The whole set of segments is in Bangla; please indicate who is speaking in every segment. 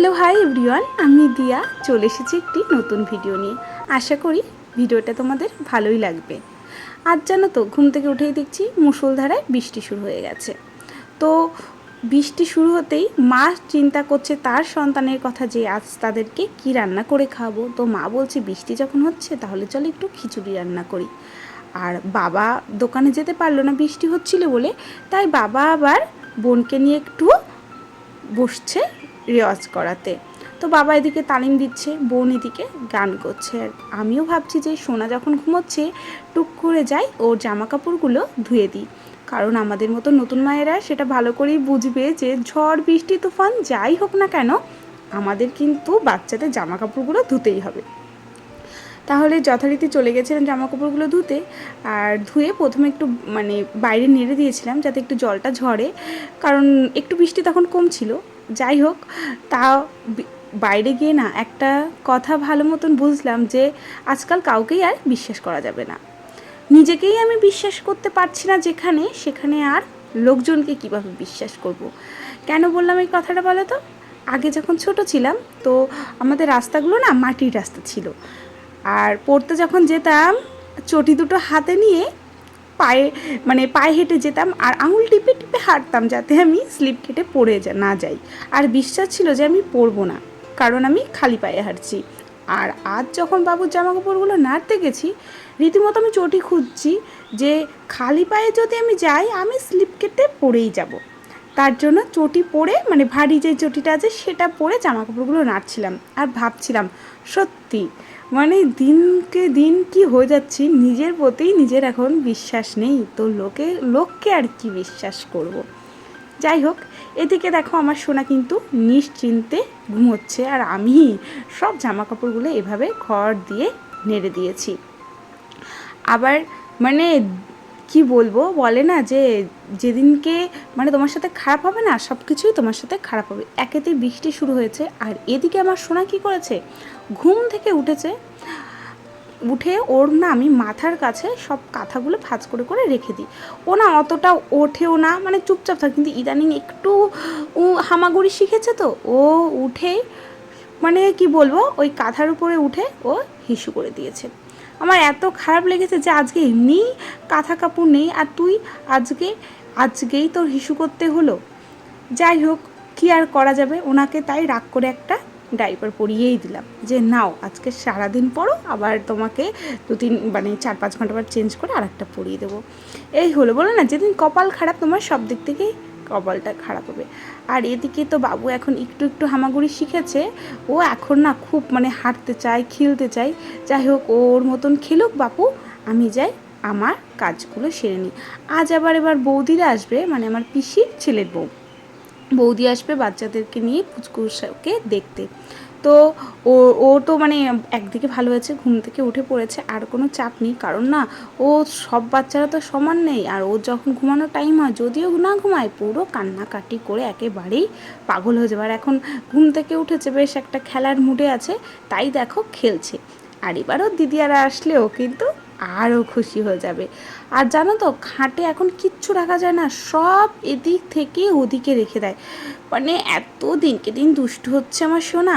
Speaker 1: হ্যালো, হাই এভরিওয়ান, আমি দিয়া চলে এসেছি একটি নতুন ভিডিও নিয়ে। আশা করি ভিডিওটা তোমাদের ভালোই লাগবে। আজ জানো তো, ঘুম থেকে উঠেই দেখছি মুষলধারায় বৃষ্টি শুরু হয়ে গেছে। তো বৃষ্টি শুরু হতেই মা চিন্তা করছে, তার সন্তানের কথা যে আজ তাদেরকে কি রান্না করে খাব তো মা বলছে, বৃষ্টি যখন হচ্ছে তাহলে চলো একটু খিচুড়ি রান্না করি। আর বাবা দোকানে যেতে পারল না, বৃষ্টি হচ্ছিল বলে, তাই বাবা আবার বোনকে নিয়ে একটু বসছে রেওয়াজ করাতে। তো বাবা এদিকে তালিম দিচ্ছে, বোন এদিকে গান করছে। আর আমিও ভাবছি যে সোনা যখন ঘুমোচ্ছে, টুক করে যাই, ওর জামা কাপড়গুলো ধুয়ে দিই। কারণ আমাদের মতো নতুন মায়েরা সেটা ভালো করেই বুঝবে যে ঝড়, বৃষ্টি, তুফান যাই হোক না কেন, আমাদের কিন্তু বাচ্চাদের জামা কাপড়গুলো ধুতেই হবে। তাহলে যথারীতি চলে গেছিলাম জামা কাপড়গুলো ধুতে। আর ধুয়ে প্রথমে একটু মানে বাইরে নেড়ে দিয়েছিলাম যাতে একটু জলটা ঝরে। কারণ একটু বৃষ্টি তখন কম ছিল। যাই হোক, তা বাইরে গিয়ে না একটা কথা ভালো মতন বুঝলাম যে আজকাল কাউকেই আর বিশ্বাস করা যাবে না। নিজেকেই আমি বিশ্বাস করতে পারছি না যেখানে, সেখানে আর লোকজনকে কীভাবে বিশ্বাস করব। কেন বললাম এই কথাটা বলো তো? আগে যখন ছোট ছিলাম, তো আমাদের রাস্তাগুলো না মাটির রাস্তা ছিল। আর পড়তে যখন যেতাম, চটি দুটো হাতে নিয়ে পায়ে মানে পায়ে হেঁটে যেতাম আর আঙুল টিপে টিপে হাঁটতাম যাতে আমি স্লিপ কেটে পড়ে যা, না যাই। আর বিশ্বাস ছিল যে আমি পরবো না, কারণ আমি খালি পায়ে হাঁটছি। আর আজ যখন বাবুর জামা কাপড়গুলো নাড়তে গেছি, রীতিমতো আমি চটি খুঁজছি যে খালি পায়ে যদি আমি যাই, আমি স্লিপ কেটে পরেই যাব। তার জন্য চটি পরে মানে ভারী যে চটিটা আছে, সেটা পরে জামা কাপড়গুলো নাড়ছিলাম আর ভাবছিলাম, সত্যি মানে দিনকে দিন কি হয়ে যাচ্ছি, নিজের প্রতি নিজের এখন বিশ্বাস নেই তো লোকে, লোককে আর কি বিশ্বাস করব। যাই হোক, এদিকে দেখো আমার সোনা কিন্তু নিশ্চিন্তে ঘুমোচ্ছে আর আমি সব জামা কাপড়গুলো এভাবে ঘর দিয়ে নেড়ে দিয়েছি আবার মানে কি বলব? বলে না যে যেদিনকে মানে তোমার সাথে খারাপ হবে না সব কিছুই তোমার সাথে খারাপ হবে। একেতেই বৃষ্টি শুরু হয়েছে, আর এদিকে আমার সোনা কি করেছে? ঘুম থেকে উঠেছে, উঠে ওর না আমি মাথার কাছে সব কাঁথাগুলো ভাঁজ করে করে রেখে দিই। ও না অতটা ওঠেও না মানে চুপচাপ থাকে, কিন্তু ইদানিং একটু হামাগুড়ি শিখেছে তো, ও উঠে মানে কি বলব? ওই কাঁথার উপরে উঠে ও হিসু করে দিয়েছে। আমার এত খারাপ লেগেছে যে আজকে এমনি কাঁথা কাপড় নেই আর তুই আজকে, আজকেই তোর হিসু করতে হলো। যাই হোক, কি আর করা যাবে? ওনাকে তাই রাগ করে একটা ডাইপার পরিয়েই দিলাম। যে নাও, আজকে সারাদিন পরো, আবার তোমাকে দু তিন মানে চার পাঁচ ঘণ্টা চেঞ্জ করে আর একটা পরিয়ে দেবো। এই হলো, বলো না? যেদিন কপাল খারাপ, তোমার সব দিক থেকেই কপালটা খারাপ হবে। আর এদিকে তো বাবু এখন একটু একটু হামাগুড়ি শিখেছে, ও এখন না খুব মানে হাঁটতে চায়, খেলতে চায়। যাই হোক, ওর মতন খেলুক বাপু, আমি যাই আমার কাজগুলো সেরে নিই। আজ আবার এবার বৌদিরা আসবে মানে আমার পিসির ছেলের বউ। বৌদি আসবে বাচ্চাদেরকে নিয়ে পুচকুসকে দেখতে। তো ও ও তো মানে একদিকে ভালো হয়েছে ঘুম থেকে উঠে পড়েছে, আর কোনো চাপ নেই। কারণ না, ও সব বাচ্চারা তো সমান নেই, আর ও যখন ঘুমানোর টাইম হয়, যদিও না ঘুমায়, পুরো কান্নাকাটি করে একেবারেই পাগল হয়ে যাবে। আর এখন ঘুম থেকে উঠেছে, বেশ একটা খেলার মুডে আছে, তাই দেখো খেলছে। আর এবারও দিদি দিদিয়ারা আসলেও কিন্তু আরও খুশি হয়ে যাবে। আর জানো তো, খাটে এখন কিচ্ছু রাখা যায় না, সব এদিক থেকে ওদিকে রেখে দেয়। মানে এত দিনকে দিন দুষ্টু হচ্ছে আমার সোনা।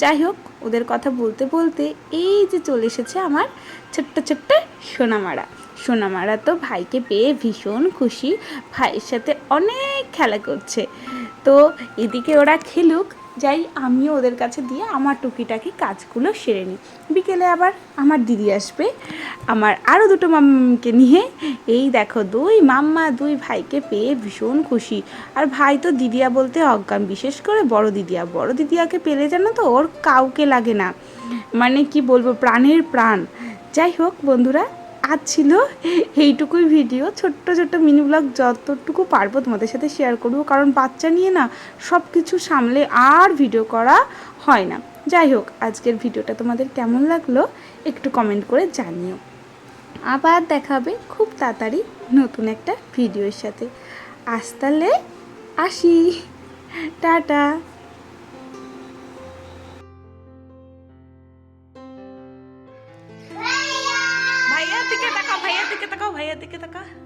Speaker 1: যাই হোক, ওদের কথা বলতে বলতে এই যে চলে এসেছে আমার ছোট্ট ছোট্ট সোনামারা। সোনামারা তো ভাইকে পেয়ে ভীষণ খুশি, ভাইয়ের সাথে অনেক খেলা করছে। তো এদিকে ওরা খেলুক যাই, আমিও ওদের কাছে দিয়ে আমার টুকিটাকি কাজগুলো সেরে নিই। বিকেলে আবার আমার দিদি আসবে, আমার আরও দুটো মাম্মাকে নিয়ে। এই দেখো, দুই মাম্মা, দুই ভাইকে পেয়ে ভীষণ খুশি। আর ভাই তো দিদিয়া বলতে অজ্ঞান, বিশেষ করে বড় দিদিয়া। বড় দিদিয়াকে পেলে জানো তো, ওর কাউকে লাগে না। মানে কি বলব, প্রাণের প্রাণ। যাই হোক, বন্ধুরা আজ ছিল এইটুকুই ভিডিও ছোট্ট ছোট্ট মিনি ব্লগ যতটুকু পারব তোমাদের সাথে শেয়ার করব। কারণ বাচ্চা নিয়ে না সব কিছু সামলে আর ভিডিও করা হয় না। যাই হোক, আজকের ভিডিওটা তোমাদের কেমন লাগল একটু কমেন্ট করে জানিও। আবার দেখাবে খুব তাড়াতাড়ি নতুন একটা ভিডিওর সাথে। আজ তাহলে আসি। টাটা। ভাইয়ার দিকে তাকাও ভাইয়ার দিকে তাকাও ভাইয়ার দিকে তাকা